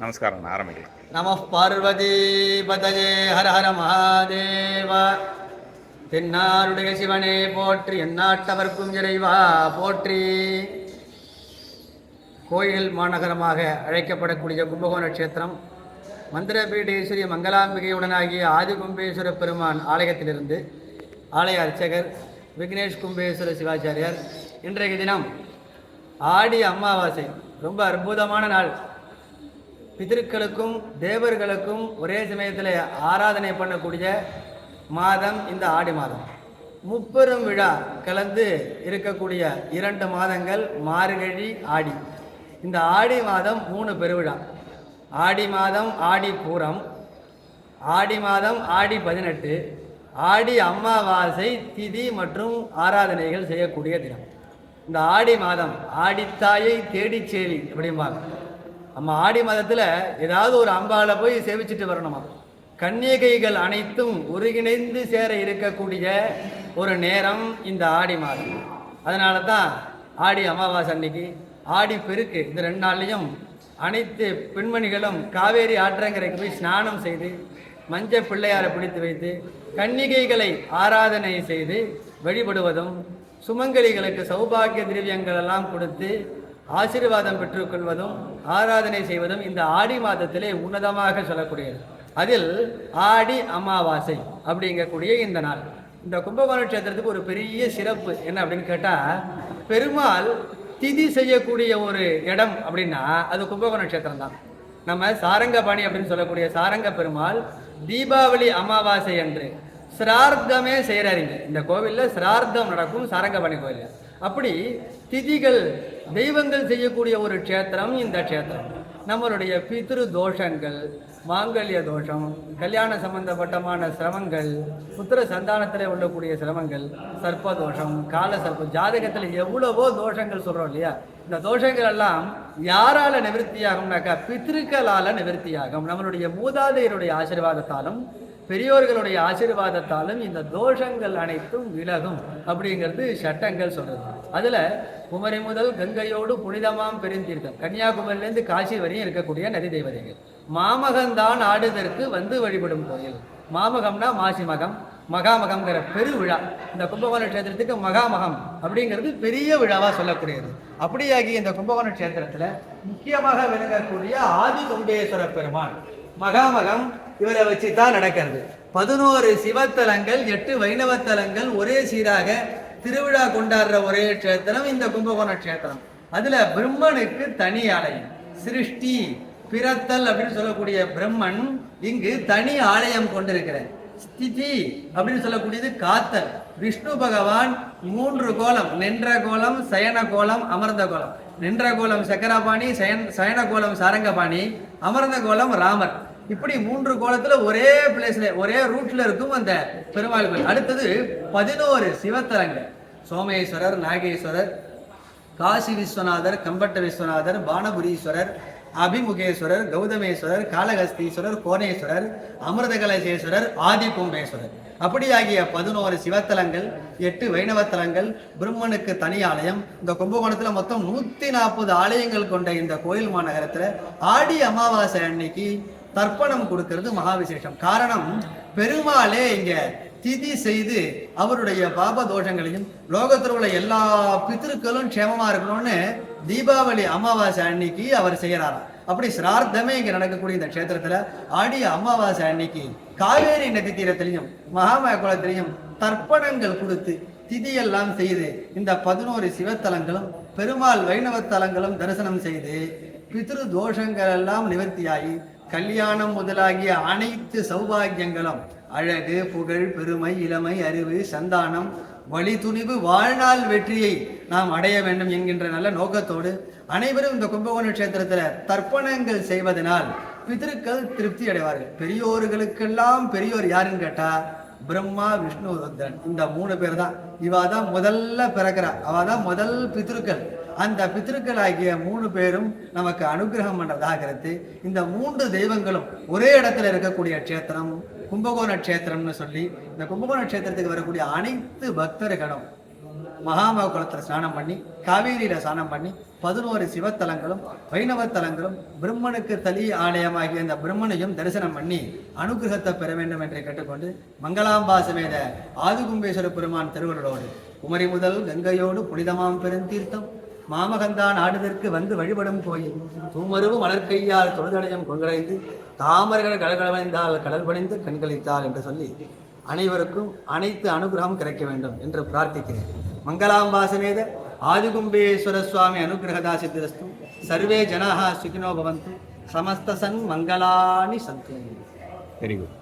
நமஸ்காரம் ஆரம்பிக்கலாம். நம பார்வதி பதஜே ஹர ஹர மகாதேவ. தென்னாருடைய சிவனே போற்றி எந்நாட்டவர்க்கும் இறைவா போற்றி. கோயில் மாநகரமாக அழைக்கப்படக்கூடிய கும்பகோண கஷேத்திரம் மந்திரபீடேஸ்வரி மங்களாம்பிகையுடனாகிய ஆதி கும்பேஸ்வர பெருமான் ஆலயத்திலிருந்து ஆலய அர்ச்சகர் விக்னேஷ் கும்பேஸ்வர சிவாச்சாரியார் இன்றைய தினம் ஆடி அமாவாசை. ரொம்ப அற்புதமான நாள். பிதர்களுக்கும் தேவர்களுக்கும் ஒரே சமயத்தில் ஆராதனை பண்ணக்கூடிய மாதம் இந்த ஆடி மாதம். முப்பெரும் விழா கலந்து இருக்கக்கூடிய இரண்டு மாதங்கள் மார்கழி ஆடி. இந்த ஆடி மாதம் மூணு பெருவிழா. ஆடி மாதம் ஆடி பூரம் ஆடி மாதம் ஆடி பதினெட்டு ஆடி அமாவாசை திதி மற்றும் ஆராதனைகள் செய்யக்கூடிய தினம். இந்த ஆடி மாதம் ஆடித்தாயை தேடிச்சேரி அப்படிம்பாங்க. நம்ம ஆடி மாதத்தில் ஏதாவது ஒரு அம்பால போய் சேவிச்சுட்டு வரணுமா கன்னிகைகள் அனைத்தும் ஒருங்கிணைந்து சேர இருக்கக்கூடிய ஒரு நேரம் இந்த ஆடி மாதம். அதனால தான் ஆடி அமாவாசை அன்னைக்கு ஆடி பெருக்கு இந்த ரெண்டு நாள்லையும் அனைத்து பெண்மணிகளும் காவேரி ஆற்றங்கரைக்கு போய் ஸ்நானம் செய்து மஞ்ச பிள்ளையாரை பிடித்து வைத்து கன்னிகைகளை ஆராதனை செய்து வழிபடுவதும் சுமங்கலிகளுக்கு சௌபாகிய திரவியங்கள் எல்லாம் கொடுத்து ஆசீர்வாதம் பெற்றுக்கொள்வதும் ஆராதனை செய்வதும் இந்த ஆடி மாதத்திலே உன்னதமாக சொல்லக்கூடியது. அதில் ஆடி அமாவாசை அப்படிங்கக்கூடிய இந்த நாள். இந்த கும்பகோண கஷேத்திரத்துக்கு ஒரு பெரிய சிறப்பு என்ன அப்படின்னு கேட்டால் பெருமாள் திதி செய்யக்கூடிய ஒரு இடம் அப்படின்னா அது கும்பகோண கஷேத்திரம் தான் நம்ம சாரங்கபாணி அப்படின்னு சொல்லக்கூடிய சாரங்க பெருமாள் தீபாவளி அமாவாசை அன்று சிரார்த்தமே செய்கிறாருங்க இந்த கோவிலில் சிரார்த்தம் நடக்கும் சாரங்கபாணி கோயில் அப்படி திதிகள் தெய்வங்கள் செய்யக்கூடிய ஒரு க்ஷேத்திரம் இந்த க்ஷேத்திரம். நம்மளுடைய பித்ரு தோஷங்கள் மாங்கல்ய தோஷம் கல்யாண சம்பந்தப்பட்டமான சிரமங்கள் புத்திர சந்தானத்தில் உள்ளக்கூடிய சிரமங்கள் சர்ப்ப தோஷம் கால சர்ப்பம் ஜாதகத்தில் எவ்வளவோ தோஷங்கள் சொல்கிறோம் இல்லையா? இந்த தோஷங்கள் எல்லாம் யாரால நிவர்த்தியாகும்னாக்கா பித்ருக்களால் நிவர்த்தியாகும். நம்மளுடைய மூதாதையருடைய ஆசீர்வாதத்தாலும் பெரியோர்களுடைய ஆசீர்வாதத்தாலும் இந்த தோஷங்கள் அனைத்தும் விலகும் அப்படிங்கிறது சட்டங்கள் சொல்றது. அதுல குமரி முதல் கங்கையோடு புனிதமாம் பெருந்தீர்த்தம் கன்னியாகுமரியிலேருந்து காசி வரையும் இருக்கக்கூடிய நதி தேவதைகள். மாமகம்தான் ஆடுதற்கு வந்து வழிபடும் கோயில். மாமகம்னா மாசி மகம் மகாமகம்ங்கிற பெருவிழா. இந்த கும்பகோண கஷேத்திரத்துக்கு மகாமகம் அப்படிங்கிறது பெரிய விழாவா சொல்லக்கூடியது. அப்படியாகி இந்த கும்பகோண கஷேத்திரத்துல முக்கியமாக விளங்கக்கூடிய ஆதி கும்பேஸ்வர பெருமான். மகாமகம் இவரை வச்சு தான் நடக்கிறது. பதினோரு சிவத்தலங்கள் எட்டு வைணவத்தலங்கள் ஒரே சீராக திருவிழா கொண்டாடுற ஒரே க்ஷேத்திரம் இந்த கும்பகோண க்ஷேத்திரம். அதுல பிரம்மனுக்கு தனி ஆலயம். சிருஷ்டி பிறத்தல் அப்படின்னு சொல்லக்கூடிய பிரம்மன் இங்கு தனி ஆலயம் கொண்டிருக்கிறார். ஸ்திதி அப்படின்னு சொல்லக்கூடியது காத்தல். விஷ்ணு பகவான் மூன்று கோலம் நின்ற கோலம் சயன கோலம் அமர்ந்த கோலம். நின்ற கோலம் சக்கரபாணி சயன் சயன கோலம் சாரங்கபாணி அமர்ந்த கோலம் ராமர். இப்படி மூன்று கோலத்துல ஒரே பிளேஸ்ல ஒரே ரூட்ல இருக்கும் அந்த பெருமாள் கோயில் அடுத்தது பதினோரு சிவத்தலங்கள். சோமேஸ்வரர் நாகேஸ்வரர் காசி விஸ்வநாதர் கம்பட்ட விஸ்வநாதர் பானபுரீஸ்வரர் அபிமுகேஸ்வரர் கௌதமேஸ்வரர் காலகஸ்தீஸ்வரர் கோணேஸ்வரர் அமிர்தகலசேஸ்வரர் ஆதி கும்பேஸ்வரர் அப்படியாகிய பதினோரு சிவத்தலங்கள் எட்டு வைணவத்தலங்கள் பிரம்மனுக்கு தனி ஆலயம். இந்த கும்பகோணத்தில் மொத்தம் நூற்றி நாற்பது ஆலயங்கள் கொண்ட இந்த கோயில் மாநகரத்தில் ஆடி அமாவாசை அன்னைக்கு தர்ப்பணம் கொடுக்கிறது மகாவிசேஷம். காரணம் பெருமாளே இங்க திதி செய்து அவருடைய பாப தோஷங்களையும் லோகத்தில் உள்ள எல்லா பித்திருக்களும் க்ஷேமமா இருக்கணும்னு தீபாவளி அமாவாசை அன்னைக்கு அவர் செய்யறாராம். அப்படி சிரார்த்தமே இங்க நடக்கக்கூடிய இந்த க்ஷேத்திரத்துல ஆடி அமாவாசை அன்னைக்கு காவேரி நதி தீரத்திலையும் மகாமய குளத்திலையும் தர்ப்பணங்கள் கொடுத்து திதியெல்லாம் செய்து இந்த பதினோரு சிவத்தலங்களும் பெருமாள் வைணவ தலங்களும் தரிசனம் செய்து பித்ரு தோஷங்கள் எல்லாம் நிவர்த்தியாகி கல்யாணம் முதலாகிய அனைத்து சௌபாகியங்களும் அழகு புகழ் பெருமை இளமை அறிவு சந்தானம் வழி துணிவு வாழ்நாள் வெற்றியை நாம் அடைய வேண்டும் என்கின்ற நல்ல நோக்கத்தோடு அனைவரும் இந்த கும்பகோண கஷேத்திரத்தில் தர்ப்பணங்கள் செய்வதனால் பிதற்கள் திருப்தி அடைவார்கள். பெரியோர்களுக்கெல்லாம் பெரியோர் யாருன்னு கேட்டா பிரம்மா விஷ்ணு ருத்ரன். இந்த மூணு பேர் தான். இவா தான் முதல்ல பிறக்கிறா. அவ தான் முதல் பித்ருக்கள் அந்த பித்ருக்கள் ஆகிய மூணு பேரும் நமக்கு அனுகிரகம் பண்றதாகிறது. இந்த மூன்று தெய்வங்களும் ஒரே இடத்துல இருக்கக்கூடிய க்ஷேத்திரம் கும்பகோண க்ஷேத்திரம்னு சொல்லி இந்த கும்பகோண க்ஷேத்திரத்துக்கு வரக்கூடிய அனைத்து பக்தர்களும் மகாமக குளத்தில் ஸ்நானம் பண்ணி காவேரியில் ஸ்நானம் பண்ணி பதினோரு சிவத்தலங்களும் வைணவ தலங்களும் பிரம்மனுக்கு தலி ஆலயமாகிய அந்த பிரம்மனையும் தரிசனம் பண்ணி அனுகிரகத்தை பெற வேண்டும் என்று கேட்டுக்கொண்டு மங்களாம்பா சமேத ஆதிகும்பேஸ்வர பெருமான் திருவருளோடு குமரி முதல் கங்கையோடு புனிதமாம் பெருந்தீர்த்தம். மாமகந்தான் ஆடுதற்கு வந்து வழிபடும் கோயில். தூமருவு மலர்கையால் தொழுதடையும் கொங்கடைந்து தாமர்கள் கடற்கடவைந்தால் கடல் பணிந்து கண்களித்தாள் என்று சொல்லி அனைவருக்கும் அனைத்து அனுகிரகம் கிடைக்க வேண்டும் என்று பிரார்த்திக்கிறேன். மங்களாம்பாசமேத ஆதிகும்பேஸ்வர சுவாமி அனுகிரகதா சித்திரஸ்து சர்வே ஜனாக சுகினோ பவந்து சமஸ்த சன் மங்களானி சந்து வெரி குட்